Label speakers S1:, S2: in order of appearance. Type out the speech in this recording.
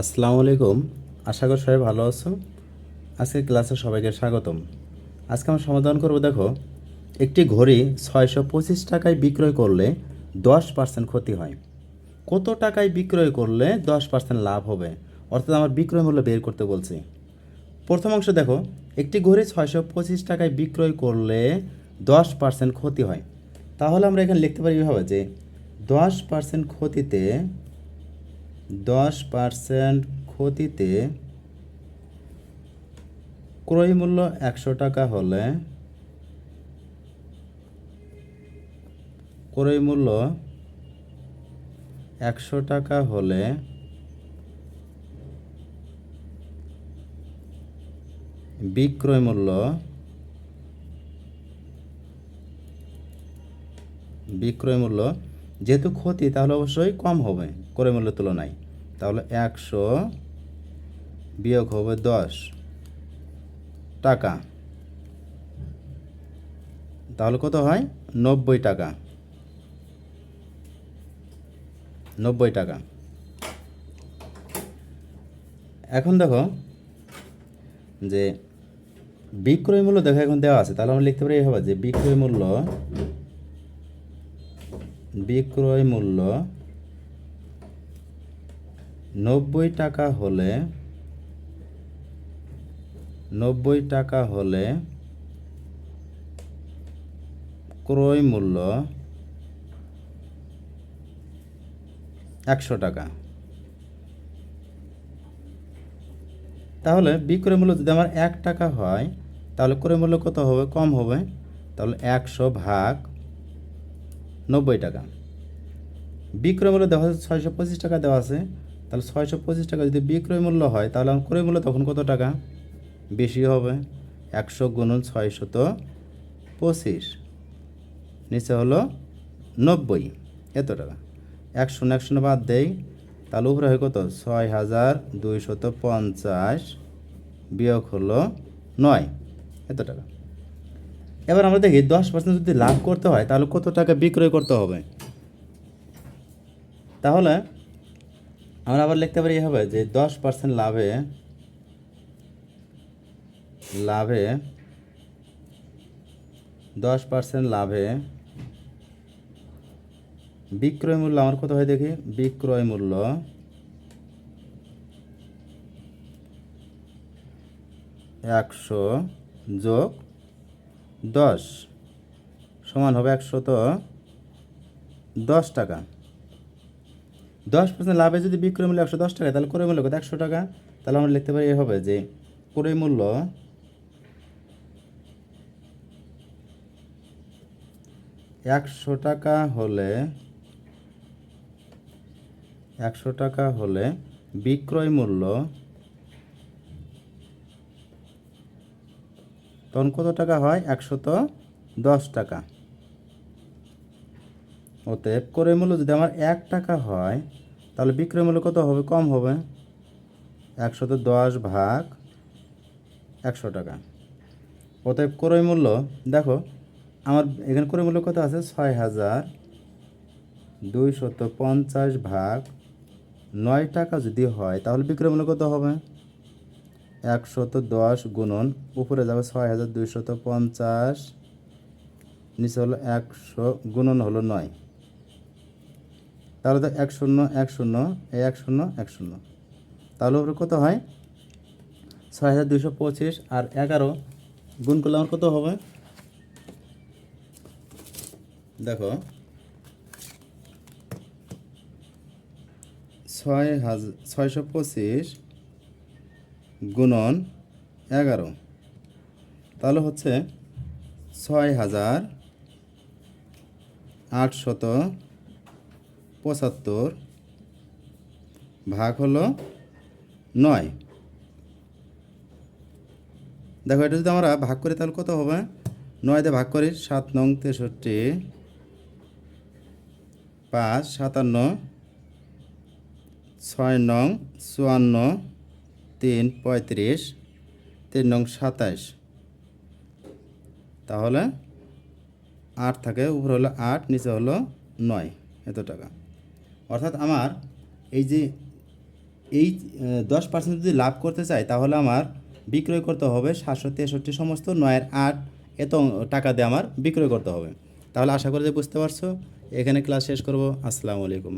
S1: আসসালামু আলাইকুম। আশা করি সবাই ভালো আছো। আজকে ক্লাসে সবাইকে স্বাগতম। আজকে আমরা সমাধান করব, দেখো, একটি ঘড়ি ছয়শো পঁচিশ টাকায় বিক্রয় করলে দশ পার্সেন্ট ক্ষতি হয়। কত টাকায় বিক্রয় করলে দশ পার্সেন্ট লাভ হবে? অর্থাৎ আমার বিক্রয় মূল্য বের করতে বলছি। প্রথম অংশ দেখো, একটি ঘড়ি ছয়শো পঁচিশ টাকায় বিক্রয় করলে দশ পার্সেন্ট ক্ষতি হয়। তাহলে আমরা এখানে লিখতে পারি এভাবে যে দশ পার্সেন্ট ক্ষতিতে দশ পার্সেন্ট ক্ষতিতে ক্রয় মূল্য একশো টাকা হলে ক্রয় মূল্য একশো টাকা হলে বিক্রয় মূল্য বিক্রয় মূল্য যেহেতু ক্ষতি, তাহলে অবশ্যই কম হবে ক্রয় মূল্যের তুলনায়। তাহলে একশো বিয়োগ হবে দশ টাকা। তাহলে কত হয়? নব্বই টাকা। নব্বই টাকা। এখন দেখো যে বিক্রয় মূল্য দেখো, এখন দেওয়া আছে। তাহলে আমরা লিখতে পারি এভাবে যে বিক্রয় মূল্য বিক্রয় মূল্য নব্বই টাকা হলে, নব্বই টাকা হলে ক্রয় মূল্য একশো টাকা। তাহলে বিক্রয় মূল্য যদি আমার এক টাকা হয়, তাহলে ক্রয় মূল্য কত হবে? কম হবে। তাহলে একশো ভাগ নব্বই টাকা। বিক্রয় মূল্য দেওয়া আছে ছয়শো পঁচিশ টাকা দেওয়া আছে। তাহলে ছয়শো পঁচিশ টাকা যদি বিক্রয় মূল্য হয়, তাহলে আমার ক্রয় মূল্য তখন কত টাকা? বেশি হবে। একশো গুণন ছয়শত পঁচিশ। নিচে হলো নব্বই। এত টাকা। এক শূন্য এক বাদ দেই, তাহলে উপরে হয় কত? ছয় হাজার দুইশত পঞ্চাশ বিয়োগ হলো নয়। এত টাকা। এবার আমরা দেখি দশ পার্সেন্ট যদি লাভ করতে হয়, তাহলে কত টাকা বিক্রয় করতে হবে? তাহলে আমরা আবার লিখতে পারি হবে যে দশ পার্সেন্ট লাভে লাভে দশ পার্সেন্ট লাভে বিক্রয় মূল্য আমার কত হয় দেখি? বিক্রয় মূল্য একশো যোগ দশ সমান হবে একশত দশ টাকা। দশ পার্সেন্ট লাভে যদি বিক্রয় মূল্য একশো দশ টাকা, তাহলে ক্রয় মূল্য কত? একশো টাকা। তাহলে আমরা লিখতে পারি এ হবে যে ক্রয় মূল্য একশো টাকা হলে, একশো টাকা হলে বিক্রয় মূল্য তখন কত টাকা হয়? একশত দশ টাকা। অতএব ক্রয় মূল্য যদি আমার এক টাকা হয়, তাহলে বিক্রয় মূল্য কত হবে? কম হবে। একশত দশ ভাগ একশো টাকা। অতএব ক্রয় মূল্য, দেখো, আমার এখানে ক্রয় মূল্য কত আছে? ছয় হাজার দুইশত পঞ্চাশ ভাগ নয় টাকা যদি হয়, তাহলে বিক্রয় মূল্য কত হবে? একশত দশ গুণন, উপরে যাবে ছয় হাজার দুইশত পঞ্চাশ, নিচে হলো একশো গুণন হলো নয়। তাহলে তো এক শূন্য এক শূন্য এই এক শূন্য এক শূন্য তাহলে উপরে কত হয়? ছয় হাজার দুইশো পঁচিশ আর এগারো গুণ করলে আমার কত হবে? দেখো ছয় হাজার ছয়শো পঁচিশ গুণন এগারো। তাহলে হচ্ছে ছয় হাজার আটশত পঁচাত্তর ভাগ হলো নয়। দেখো, এটা যদি আমরা ভাগ করি তাহলে কত হবে? নয় দিয়ে ভাগ করি, সাত নং তেষট্টি। পাঁচ, সাতান্ন। ছয় নং চুয়ান্ন। তিন, পঁয়ত্রিশ, তিন নং সাতাইশ। তাহলে আট থাকে, উপরে হলো আট, নিচে হলো নয়, এত টাকা। অর্থাৎ আমার এই যে এই দশ পার্সেন্ট যদি লাভ করতে চাই, তাহলে আমার বিক্রয় করতে হবে সাতশো তেষট্টি, সমস্ত নয়ের আট, এত টাকা দিয়ে আমার বিক্রয় করতে হবে। তাহলে আশা করি বুঝতে পারছ। এখানে ক্লাস শেষ করব। আসসালামু আলাইকুম।